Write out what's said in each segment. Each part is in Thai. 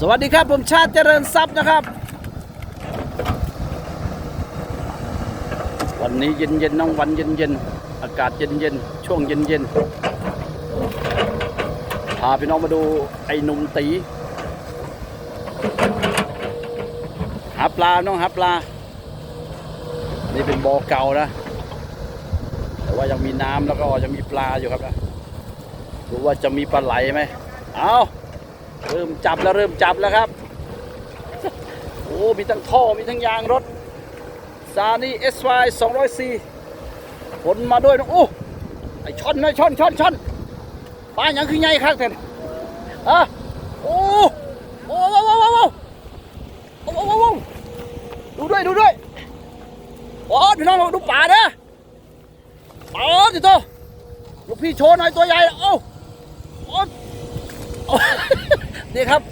สวัสดีครับผมชาติเจริญทรัพย์นะครับ วันนี้เย็นเย็นน้องวันเย็นเย็นอากาศเย็นเย็นช่วงเย็นเย็นพาพี่น้องมาดูไอ้หนุ่มตีหาปลาน้องหาปลา นี่เป็นบ่อเก่านะ แต่ว่ายังมีน้ำแล้วก็ยังมีปลาอยู่ครับนะดูว่าจะมีปลาไหลไหมเอา เริ่มจับแล้วเริ่มจับแล้วครับ โอ้ มีทั้งท่อ มีทั้งยางรถ ซานี่ SY 204ผลมาด้วยนะโอ้ ไอช่อนนะช่อนช่อนช่อนปลาอย่างคือไงครับเถอะอะโอ้ โอ้โอ้โอ้โอ้โอ้โอ้โอ้ดูด้วย ดูด้วย โอ้พี่น้องดูป่าเด้อป่าจิตโตลูกพี่โชว์หน่อยตัวใหญ่ โอ้ นี่ครับ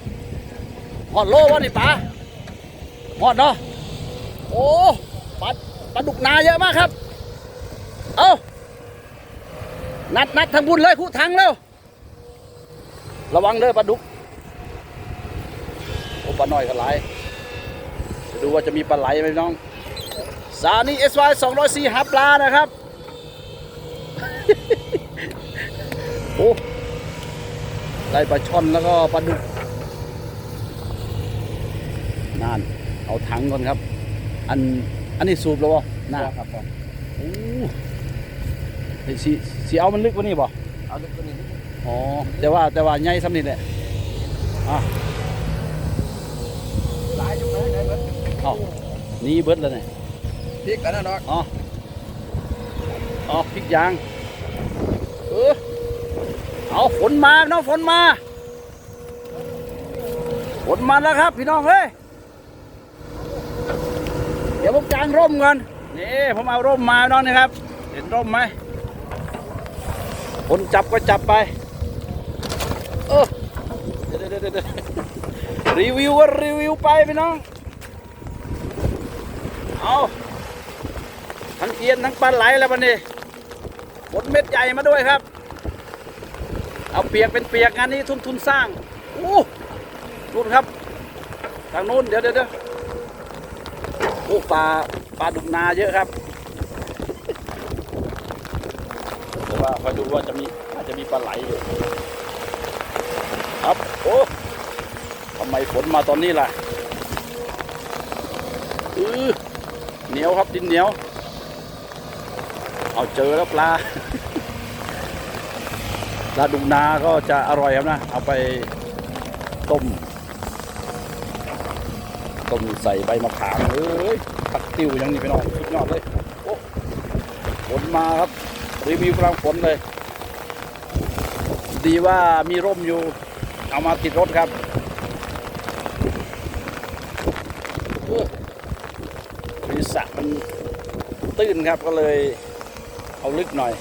หอดโลวะนี่ป่าหอดเนาะโอ้ปลาปลาดุกนาเยอะมากครับ เอานัดนัดทางบุญเลยคู่ทางเร็วระวังเด้อปลาดุกโอ้ปลาหน้อยก็หลายจะดูว่าจะมีปลาไหลไหมน้อง สานี่ SY 204หาปลานะครับ โอ้ได้ปลาช่อนแล้วก็ปลาดุก นั่นเอาถังก่อนครับ อันอันนี้สูบแล้วบ่น่าครับผมโอ้เฮ้ยสีสีเอามันลึกกว่านี้บ่เอาลูกตัวนี้อ๋อแต่ว่าแต่ว่าใหญ่สำนิดแหละอะหลายอยู่ไหนไหนเบิดเอานี่เบิดแล้วเนี่ยพริกกันนะดอกอ๋ออ๋อพริกยางเออเอาฝนมาพี่น้องฝนมาฝนมาแล้วครับ พี่น้องเฮ้ยเดี๋ยวผมกางร่มก่อนนี่ผมเอาร่มมาน้องนะครับ เห็นร่มไหมคนจับก็จับไปเออเดี๋ยวเดี๋ยวเดี๋ยวเดี๋ยวรีวิวก็รีวิวไปพี่น้องเอาทั้งเทียนทั้งปลาไหลแล้ววันนี้ผลเม็ดใหญ่มาด้วยครับ เอาเปียกเป็นเปียกงานนี้ทุ่มทุนสร้างโอ้นู่นครับทางนู้นเดี๋ยวเดี๋ยวเดี๋ยว โอ้ปลาปลาดุกนาเยอะครับแต่ว่าคอยดูว่าจะมีอาจจะมีปลาไหลอยู่ครับโอ้ทำไมฝนมาตอนนี้ล่ะอือเหนียวครับดินเหนียว เอาเจอแล้วปลาปลาดุกนาก็จะอร่อยครับนะ เอาไปต้ม ต้มใส่ใบมะขามเอ้ยผักติ้วอยังนี้ไปนอยสุดยอดเลยโอ้ฝนมาครับรีวิวกลางฝนเลย ดีว่ามีร่มอยู่ เอามาติดรถครับโอ้มีสระมันตื้นครับก็เลยเอาลึกหน่อย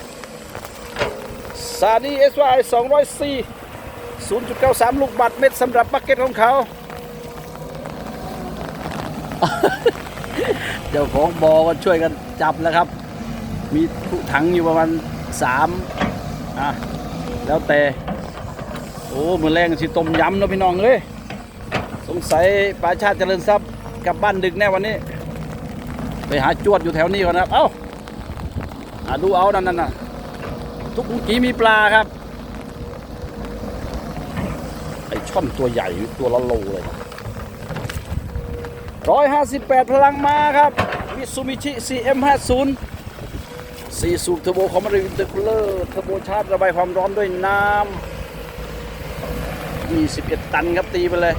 ซาดี SY 204 0.93ลูกบัตรเม็ดสำหรับบักเก็ตของเขา เจ้าของบอก็ช่วยกันจับแล้วครับ มีถังอยู่ประมาณ3อะแล้วแต่ โอ้มือแรงสิต้มยำเนาะพี่น้องเอ้ยสงสัยปลาชาติเจริญทรัพย์กลับบ้านดึกแน่วันนี้ ไปหาจวดอยู่แถวนี้ก่อนนะครับ เอ้าดูเอานั่นนั่นน่ะทุกกี้มีปลาครับ ไอช่อนตัวใหญ่ตัวละโลเลย ร้อยห้าสิบแปดพลังมาครับมิซูมิชิ CM50 สี่สูบเทอร์โบคอมมานด์วินเตอร์คูลเลอร์เทอร์โบชาร์จระบายความร้อนด้วยน้ำ21 ตันครับตีไปเลย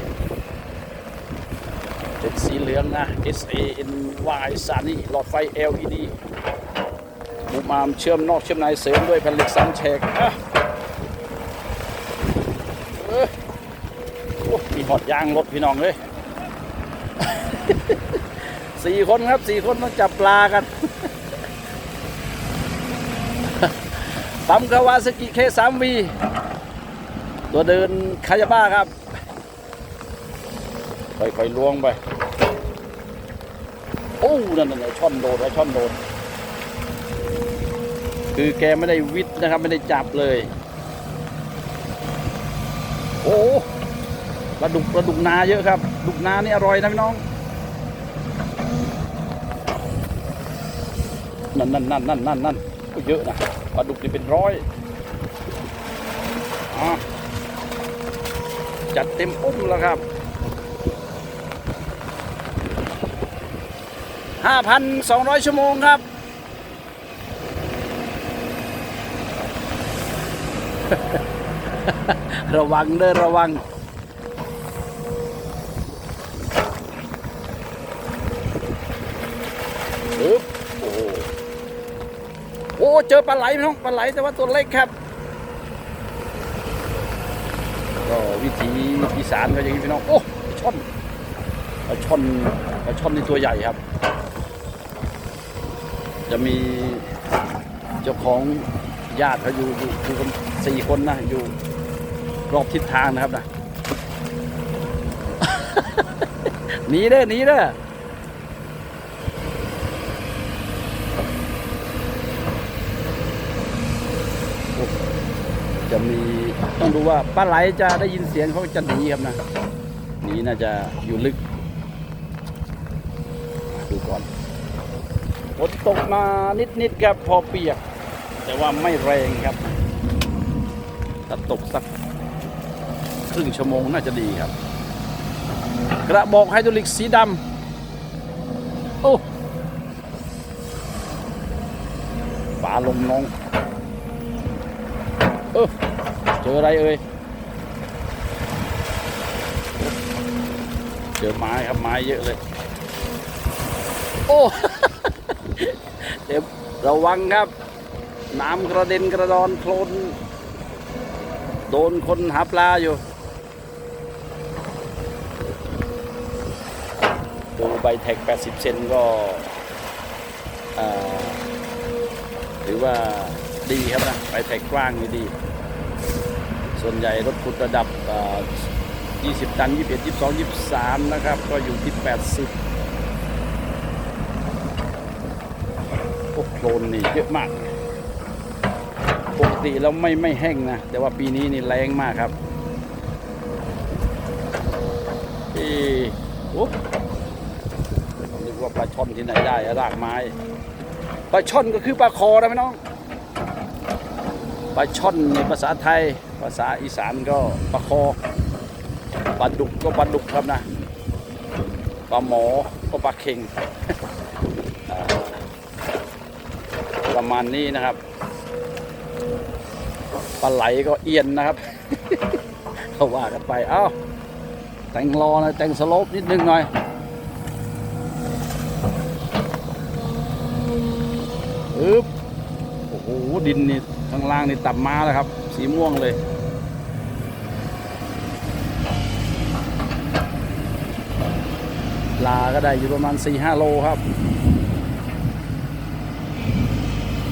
เป็นสีเหลืองนะ S A N Y สานี่หลอดไฟ LED มุมอามเชื่อมนอกเชื่อมในเสริมด้วยแผ่นเหล็กสามแฉกอะเอ้ยโอ้มีหอดยางรถพี่น้องเลย สี่คนครับสี่คนต้องจับปลากันปั๊มคาวาสกิเคสามวีตัวเดินคายาบ้าครับ ค่อยๆล้วงไป โอ้นั่นน่ะช่อนโดนแล้วช่อนโดน คือแกไม่ได้วิทนะครับ ไม่ได้จับเลย โอ้ปลาลาดุกปลาดุกนาเยอะครับ ดุกนานี่อร่อยนะพี่น้อง นั่นนั่นนั่นนั่นนั่นนั่นก็เยอะนะปลาดุกนี่เป็นร้อยอะจัดเต็มอุ้มแล้วครับ5,200ชั่วโมงครับระวังเด้อระวัง ปึ๊บ อ้โอ้เจอปลาไหลพี่น้องปลาไหลแต่ว่าตัวเล็กครับก็วิถีอีสานก็อย่างนี้พี่น้องโอ้ปลาช่อนปลาช่อนปลาช่อนนี่ตัวใหญ่ครับ จะมีเจ้าของญาติเขาอยู่อยู่อยู่กันสี่คนนะอยู่รอบทิศทางนะครับนะหนีเด้อหนีเด้อ จะมีต้องดูว่าปลาไหลจะได้ยินเสียงเขาจะหนีครับนะหนีน่าจะอยู่ลึก ดูก่อนฝนตกมานิดๆครับพอเปียก แต่ว่าไม่แรงครับถ้าตกสักครึ่งชั่วโมงน่าจะดีครับ กระบอกไฮดรอลิกสีดำโอ้ฝาลงน้อง ออเจออะไรเอ่ยเจอไม้ครับไม้เยอะเลย โอ้เดี๋ยวระวังครับ น้ำกระเด็นกระดอนโคลนโดนคนหาปลาอยู่ดูใบแท็ก 80 เซนก็ถือว่า ดีครับนะใบแท็กกว้างนี่ดี ส่วนใหญ่รถขุดระดับอ่า20 ตัน 21 22 23 นะครับ ก็อยู่ที่ 80โอ้โคลนนี่เยอะมาก ปกติแล้วไม่ไม่แห้งนะ แต่ว่าปีนี้นี่แรงมากครับเอ้โอ้นึกว่าปลาช่อนที่ไหนได้รากไม้ปลาช่อนก็คือปลาคอนะพี่น้อง ปลาช่อนในภาษาไทย ภาษาอีสานก็ปลาคอปลาดุกก็ปลาดุกครับนะปลาหมอก็ปลาเค็งประมาณนี้นะครับปลาไหลก็เอียนนะครับเขาว่ากันไป เอ้าแต่งรอนะแต่งสโลปนิดนึงหน่อย อึ๊บ โอ้โห ดินนี่ข้างล่างนี่ต่ำมาแล้วครับ สีม่วงเลย ลาก็ได้อยู่ประมาณ4-5โลครับ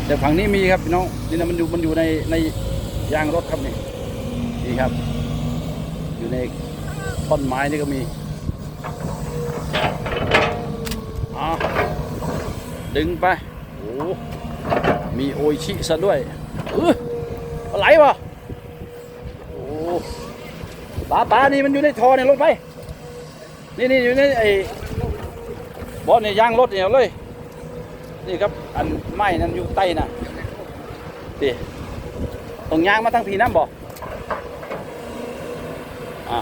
แต่ฝั่งนี้มีครับพี่น้องนี่นะมันอยู่มันอยู่ในในยางรถครับนี่นี่ครับ อยู่ในท่อนไม้นี่ก็มีอะดึงไป โอ้ มีโอชิซะด้วยเออปลาไหลวะโอ้ปลาปลานี่มันอยู่ในท่อเนี่ยลงไป นี่นี่อยู่ในไอ้บอสเนี่ยยางรถเนี่ยเอาเลย นี่ครับอันไม้นั่นอยู่ใต้น่ะดิตรงยางมาทั้งพีน้ำบ่อะ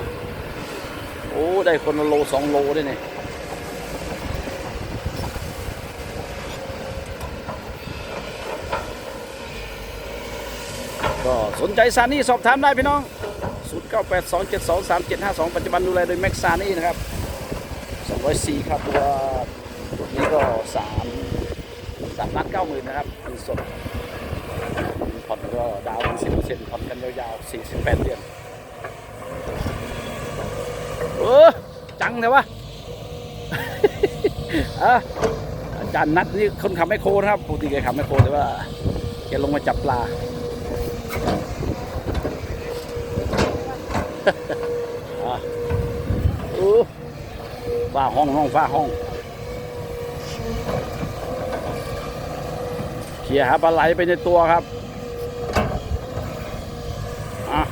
โอ้ ได้คนโลสองโลด้วยนี่ก็ สนใจซานี่สอบถามได้พี่น้อง 0982723752 ปัจจุบันดูแลโดยแม็กซานี่นะครับ204ครับตัวตัวนี้ก็3 3ล้าน9หมื่นนะครับเงินสดผ่อนก็ดาวน์สิบเปอร์เซ็นต์ผ่อนกันยาวๆ 48 เดือนเออจังเลยวะอะอาจารย์นัดนี่คนขับแมคโครนะครับปกติแกขับแมคโครแต่ว่าแกลงมาจับปลา อะเออฝ้าห้องห้องฝ้าห้องเขี่ยหาปลาไหลไปในตัวครับอะ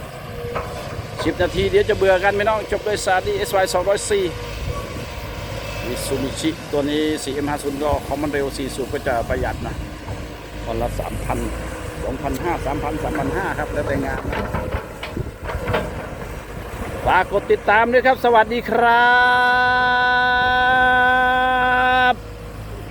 สิบนาทีเดี๋ยวจะเบื่อกันไม่น้อง จบด้วยซาดี SY 204มิซูมิชิ ตัวนี้ 4M50 ก็คอมมันเร็ว4สูบก็จะประหยัดนะวันละ 3,000 2,500 3,000 3,500ครับ แล้วแต่งานฝากกดติดตามด้วยครับ สวัสดีครับ